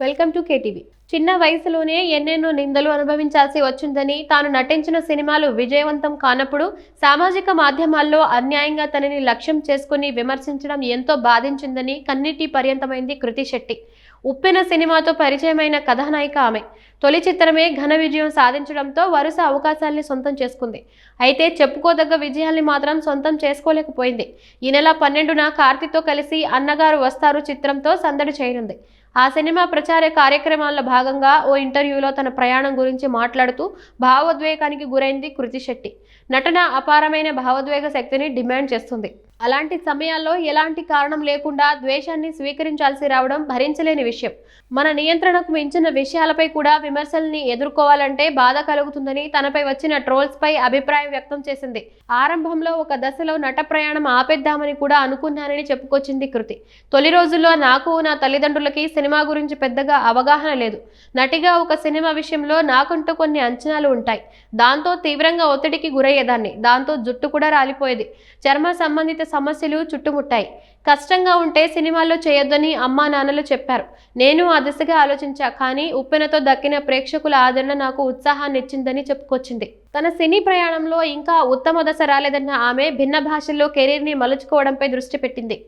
Welcome to KTV. చిన్న వయసులోనే ఎన్నెన్నో నిందలు అనుభవించాల్సి వచ్చిందని తాను నటించిన సినిమాలు విజయవంతం కానప్పుడు సామాజిక మాధ్యమాల్లో అన్యాయంగా తనని లక్ష్యం చేసుకుని విమర్శించడం ఎంతో బాధించిందని కన్నీటి పర్యంతమైంది కృతి శెట్టి. ఉప్పెన సినిమాతో పరిచయమైన కథానాయిక ఆమె. తొలి చిత్రమే ఘన విజయం సాధించడంతో వరుస అవకాశాల్ని సొంతం చేసుకుంది. అయితే చెప్పుకోదగ్గ విజయాల్ని మాత్రం సొంతం చేసుకోలేకపోయింది. ఈ నెల పన్నెండున కార్తీతో కలిసి అన్నగారు వస్తారు చిత్రంతో సందడి చేయనుంది. ఆ సినిమా ప్రచార కార్యక్రమాల్లో భాగంగా ఓ ఇంటర్వ్యూలో తన ప్రయాణం గురించి మాట్లాడుతూ భావోద్వేగానికి గురైంది కృతి శెట్టి. నటన అపారమైన భావోద్వేగ శక్తిని డిమాండ్ చేస్తుంది. అలాంటి సమయాల్లో ఎలాంటి కారణం లేకుండా ద్వేషాన్ని స్వీకరించాల్సి రావడం భరించలేని విషయం. మన నియంత్రణకు మించిన విషయాలపై కూడా విమర్శల్ని ఎదుర్కోవాలంటే బాధ కలుగుతుందని తనపై వచ్చిన ట్రోల్స్ పై అభిప్రాయం వ్యక్తం చేసింది. ఆరంభంలో ఒక దశలో నట ప్రయాణం ఆపేద్దామని కూడా అనుకున్నానని చెప్పుకొచ్చింది కృతి. తొలి రోజుల్లో నాకు నా తల్లిదండ్రులకి సినిమా గురించి పెద్దగా అవగాహన లేదు. నటిగా ఒక సినిమా విషయంలో నాకంటూ కొన్ని అంచనాలు ఉంటాయి. దాంతో తీవ్రంగా ఒత్తిడికి గురయ్యేదాన్ని. దాంతో జుట్టు కూడా రాలిపోయేది. చర్మ సంబంధిత సమస్యలు చుట్టుముట్టాయి. కష్టంగా ఉంటే సినిమాల్లో చేయొద్దని అమ్మా నాన్నలు చెప్పారు. నేను ఆ దిశగా ఆలోచించా కానీ ఉప్పెనతో దక్కిన ప్రేక్షకుల ఆదరణ నాకు ఉత్సాహాన్ని ఇచ్చిందని చెప్పుకొచ్చింది. తన సినీ ప్రయాణంలో ఇంకా ఉత్తమ దశ రాలేదన్న ఆమె భిన్న భాషల్లో కెరీర్ని మలుచుకోవడంపై దృష్టి పెట్టింది.